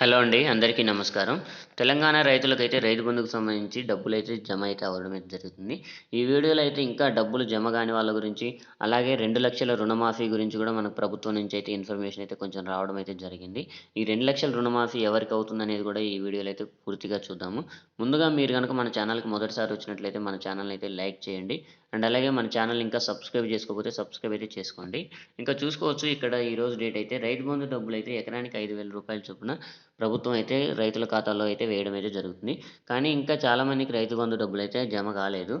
Hello అండి అందరికీ నమస్కారం. తెలంగాణ రైతులకైతే రైతు బంధుకు సంబంధించి డబ్బులు అయితే జమ అయితే అవ్వడం అయితే జరుగుతుంది. ఈ వీడియోలో అయితే ఇంకా డబ్బులు జమ కాని వాళ్ళ గురించి అలాగే రెండు లక్షల రుణమాఫీ గురించి కూడా మనకు ప్రభుత్వం నుంచి అయితే ఇన్ఫర్మేషన్ అయితే కొంచెం రావడం అయితే జరిగింది. ఈ రెండు లక్షల రుణమాఫీ ఎవరికి అవుతుంది అనేది కూడా ఈ వీడియోలో అయితే పూర్తిగా చూద్దాము. ముందుగా మీరు కనుక మన ఛానల్కి మొదటిసారి వచ్చినట్లయితే మన ఛానల్ అయితే లైక్ చేయండి. అండ్ అలాగే మన ఛానల్ ఇంకా సబ్స్క్రైబ్ చేసుకోకపోతే సబ్స్క్రైబ్ అయితే చేసుకోండి. ఇంకా చూసుకోవచ్చు ఇక్కడ ఈ రోజు డేట్ అయితే రైతు బంధు డబ్బులు అయితే ఎకరానికి ఐదు వేల రూపాయల చొప్పున ప్రభుత్వం అయితే రైతుల ఖాతాలో అయితే వేయడం అయితే జరుగుతుంది. కానీ ఇంకా చాలామందికి రైతు బంధు డబ్బులు అయితే జమ కాలేదు.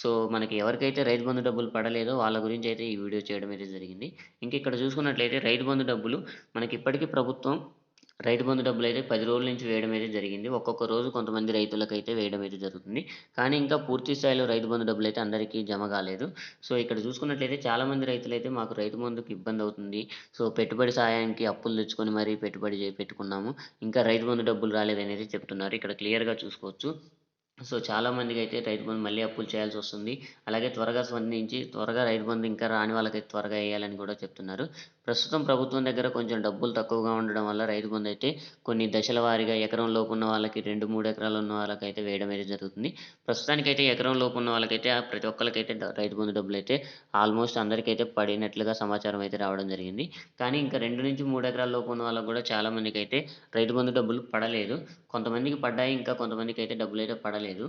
సో మనకి ఎవరికైతే రైతు బంధు డబ్బులు పడలేదో వాళ్ళ గురించి అయితే ఈ వీడియో చేయడం అయితే జరిగింది. ఇంక ఇక్కడ చూసుకున్నట్లయితే రైతు బంధు డబ్బులు మనకి ఇప్పటికీ ప్రభుత్వం రైతు బంధు డబ్బులు అయితే పది రోజుల నుంచి వేయడం అయితే జరిగింది. ఒక్కొక్క రోజు కొంతమంది రైతులకు అయితే వేయడం అయితే జరుగుతుంది. కానీ ఇంకా పూర్తి స్థాయిలో రైతు బంధు డబ్బులు అయితే అందరికీ జమ కాలేదు. సో ఇక్కడ చూసుకున్నట్లయితే చాలామంది రైతులు అయితే మాకు రైతు బంధుకు ఇబ్బంది అవుతుంది. సో పెట్టుబడి సాయానికి అప్పులు తెచ్చుకొని మరీ పెట్టుబడి పెట్టుకున్నాము. ఇంకా రైతు బంధు డబ్బులు రాలేదనేది చెప్తున్నారు. ఇక్కడ క్లియర్గా చూసుకోవచ్చు. సో చాలా మందికి అయితే రైతు బంధు మళ్ళీ అప్పులు చేయాల్సి వస్తుంది. అలాగే త్వరగా స్పందించి త్వరగా రైతు బంధు ఇంకా రాని వాళ్ళకి త్వరగా వేయాలని కూడా చెప్తున్నారు. ప్రస్తుతం ప్రభుత్వం దగ్గర కొంచెం డబ్బులు తక్కువగా ఉండడం వల్ల రైతు బంధు అయితే కొన్ని దశల వారీగా ఎకరం లోపు ఉన్న వాళ్ళకి రెండు మూడు ఎకరాలు ఉన్న వాళ్ళకి అయితే వేయడం అయితే జరుగుతుంది. ప్రస్తుతానికైతే ఎకరం లోపు ఉన్న వాళ్ళకైతే ప్రతి ఒక్కరికైతే రైతు బంధు డబ్బులు అయితే ఆల్మోస్ట్ అందరికైతే పడినట్లుగా సమాచారం అయితే రావడం జరిగింది. కానీ ఇంకా రెండు నుంచి మూడు ఎకరాల లోపు ఉన్న వాళ్ళకి కూడా చాలామందికి అయితే రైతు బంధు డబ్బులు పడలేదు. కొంతమందికి పడ్డాయి ఇంకా కొంతమందికి అయితే డబ్బులు అయితే పడలేదు. ಇದು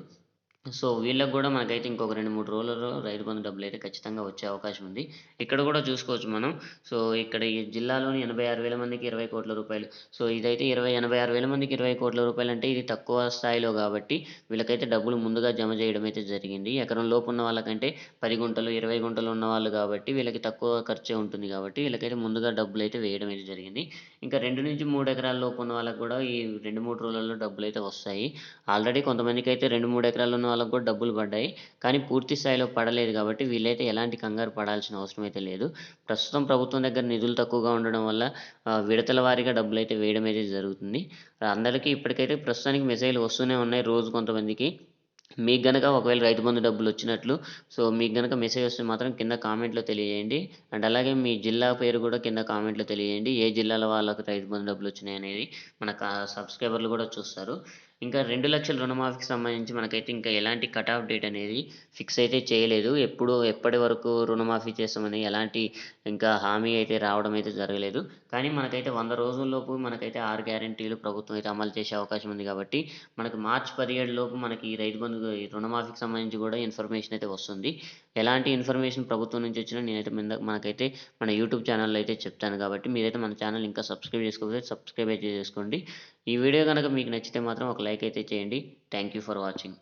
సో వీళ్ళకి కూడా మనకైతే ఇంకొక రెండు మూడు రోజులలో రైతు బంధు డబ్బులు అయితే ఖచ్చితంగా వచ్చే అవకాశం ఉంది. ఇక్కడ కూడా చూసుకోవచ్చు మనం. సో ఇక్కడ ఈ జిల్లాలోని ఎనభై ఆరు వేల మందికి ఇరవై కోట్ల రూపాయలు. సో ఇదైతే ఇరవై ఎనభై ఆరు వేల మందికి ఇరవై కోట్ల రూపాయలు అంటే ఇది తక్కువ స్థాయిలో కాబట్టి వీళ్ళకైతే డబ్బులు ముందుగా జమ చేయడం అయితే జరిగింది. ఎకరం లోపు ఉన్న వాళ్ళకంటే పది గుంటలు ఇరవై గుంటలు ఉన్న వాళ్ళు కాబట్టి వీళ్ళకి తక్కువ ఖర్చే ఉంటుంది కాబట్టి వీళ్ళకైతే ముందుగా డబ్బులు అయితే వేయడం అయితే జరిగింది. ఇంకా రెండు నుంచి మూడు ఎకరాల లోపు ఉన్న వాళ్ళకి కూడా ఈ రెండు మూడు రోజులలో డబ్బులు అయితే వస్తాయి. ఆల్రెడీ కొంతమందికి అయితే రెండు మూడు ఎకరాలు ఉన్న వాళ్ళకి కూడా డబ్బులు పడ్డాయి. కానీ పూర్తి స్థాయిలో పడలేదు కాబట్టి వీళ్ళైతే ఎలాంటి కంగారు పడాల్సిన అవసరం అయితే లేదు. ప్రస్తుతం ప్రభుత్వం దగ్గర నిధులు తక్కువగా ఉండడం వల్ల విడతల వారీగా డబ్బులు అయితే వేయడం అయితే జరుగుతుంది. అందరికీ ఇప్పటికైతే ప్రస్తుతానికి మెసేజ్లు వస్తూనే ఉన్నాయి. రోజు కొంతమందికి మీకు గనక ఒకవేళ రైతు బంధు డబ్బులు వచ్చినట్లు సో మీకు గనక మెసేజ్ వస్తే మాత్రం కింద కామెంట్లో తెలియజేయండి. అండ్ అలాగే మీ జిల్లా పేరు కూడా కింద కామెంట్లో తెలియజేయండి. ఏ జిల్లాల వాళ్ళకు రైతు బంధు డబ్బులు వచ్చినాయి అనేది మన సబ్స్క్రైబర్లు కూడా చూస్తారు. ఇంకా రెండు లక్షల రుణమాఫీకి సంబంధించి మనకైతే ఇంకా ఎలాంటి కట్ ఆఫ్ డేట్ అనేది ఫిక్స్ అయితే చేయలేదు. ఎప్పుడు ఎప్పటి వరకు రుణమాఫీ చేస్తామని ఎలాంటి ఇంకా హామీ అయితే రావడం అయితే జరగలేదు. కానీ మనకైతే వంద రోజుల్లోపు మనకైతే ఆరు గ్యారెంటీలు ప్రభుత్వం అయితే అమలు చేసే అవకాశం ఉంది కాబట్టి మనకు మార్చి పదిహేడు లోపు మనకి ఈ రైతు బంధు రుణమాఫీకి సంబంధించి కూడా ఇన్ఫర్మేషన్ అయితే వస్తుంది. ఎలాంటి ఇన్ఫర్మేషన్ ప్రభుత్వం నుంచి వచ్చినా నేనైతే మీద మనకైతే మన యూట్యూబ్ ఛానల్లో అయితే చెప్తాను కాబట్టి మీరైతే మన ఛానల్ ఇంకా సబ్స్క్రైబ్ చేసుకోకపోతే సబ్స్క్రైబ్ అయితే చేసుకోండి. ఈ వీడియో కనుక మీకు నచ్చితే మాత్రం ఒక లైక్ అయితే చేయండి. Thank you for watching.